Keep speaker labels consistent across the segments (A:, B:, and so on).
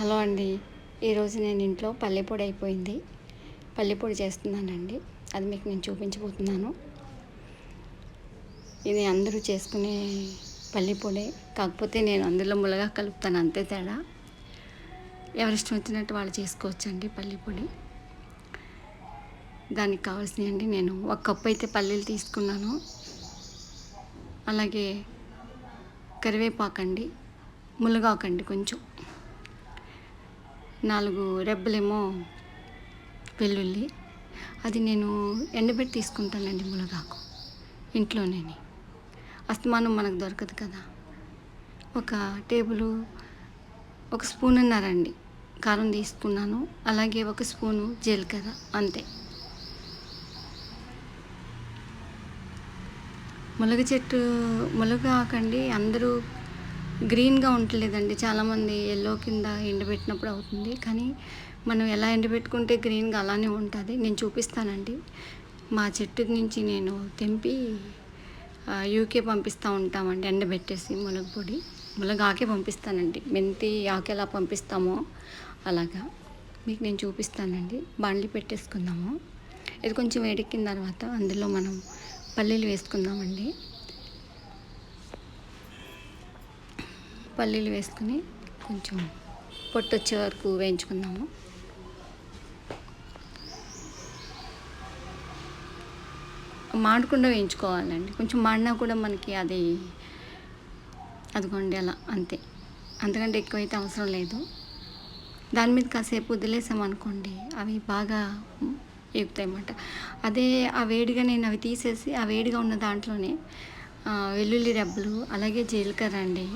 A: Hello అండి. ఈరోజు నేను ఇంట్లో పల్లెపొడి అయిపోయింది. పల్లెపొడి చేస్తున్నానండి. అది మీకు నేను చూపించబోతున్నాను. ఇది అందరూ చేసుకునే పల్లెపొడి కాకపోతే నేను అందులో ములగా కలుపుతాను అంతే తేడా. ఎవరిష్టం వచ్చినట్టు వాళ్ళు చేసుకోవచ్చండి పల్లెపొడి దానికి కావాల్సినవి నేను. ఒక కప్పు అయితే పల్లీలు తీసుకున్నాను. అలాగే కరివేపాకండి. ములగాకండి కొంచెం. నాలుగు రెబ్బలేమో వెల్లుల్లి. అది నేను ఎండబెట్టి తీసుకుంటానండి మునగాకు. ఇంట్లోనే అస్తమానం మనకు దొరకదు కదా. ఒక టేబుల్ ఒక స్పూన్ ఉన్నారండి కారం తీసుకున్నాను. అలాగే ఒక స్పూను జీలకర్ర అంతే. మునగ చెట్టు మునగాకండి అందరూ గ్రీన్గా ఉండలేదండి. చాలామంది ఎల్లో కింద ఎండబెట్టినప్పుడు అవుతుంది. కానీ మనం ఎలా ఎండబెట్టుకుంటే గ్రీన్గా అలానే ఉంటుంది. నేను చూపిస్తానండి. మా చెట్టు నుంచి నేను తెంపి యూకే పంపిస్తూ ఉంటామండి ఎండబెట్టేసి మునగపొడి. మునగాకే పంపిస్తానండి. మెంతి ఆకు ఎలా పంపిస్తామో అలాగా. మీకు నేను చూపిస్తానండి. బాండ్లు పెట్టేసుకుందాము. ఇది కొంచెం వేడెక్కిన తర్వాత అందులో మనం పల్లీలు వేసుకుందామండి. పల్లీలు వేసుకుని కొంచెం పొట్టు వచ్చే వరకు వేయించుకుందాము. మాడకుండా వేయించుకోవాలండి. కొంచెం మాడినా కూడా మనకి అది అదిగోండి అలా అంతే. అంతకంటే ఎక్కువైతే అవసరం లేదు. దాని మీద కాసేపు వదిలేసామనుకోండి అవి బాగా ఎగుతాయి అన్నమాట అదే ఆ వేడిగా నేను అవి తీసేసి ఆ వేడిగా ఉన్న దాంట్లోనే వెల్లుల్లి రెబ్బలు అలాగే జీలకర్ర అండి.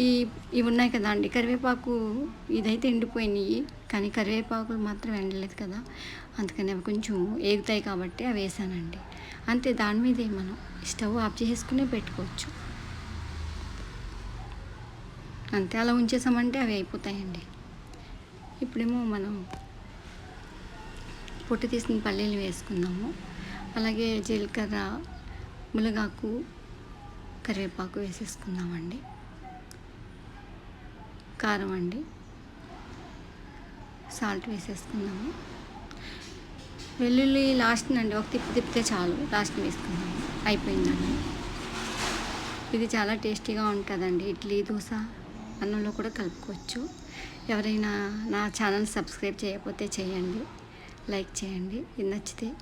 A: ఈ ఇవి ఉన్నాయి కదా అండి. కరివేపాకు ఇదైతే ఎండిపోయినాయి. కానీ కరివేపాకులు మాత్రం ఎండలేదు కదా. అందుకని అవి కొంచెం ఏగుతాయి కాబట్టి అవి వేసానండి. అంతే దాని మీదే మనం స్టవ్ ఆఫ్ చేసుకునే పెట్టుకోవచ్చు. అంతే అలా ఉంచేసామంటే అవి అయిపోతాయండి. ఇప్పుడేమో మనం పొట్టు తీసిన పల్లీలు వేసుకుందాము. అలాగే జీలకర్ర మునగాకు కరివేపాకు వేసేసుకుందామండి. కారం అండి. సాల్ట్ వేసేసుకుందాము. వెల్లుల్లి లాస్ట్ అండి ఒక తిప్పి తిప్పితే చాలు. లాస్ట్ వేసుకుందాము. అయిపోయిందండి. ఇది చాలా టేస్టీగా ఉంటుందండి. ఇడ్లీ దోశ అన్నంలో కూడా కలుపుకోవచ్చు. ఎవరైనా నా ఛానల్ సబ్స్క్రైబ్ చేయకపోతే చేయండి. లైక్ చేయండి. ఇది నచ్చితే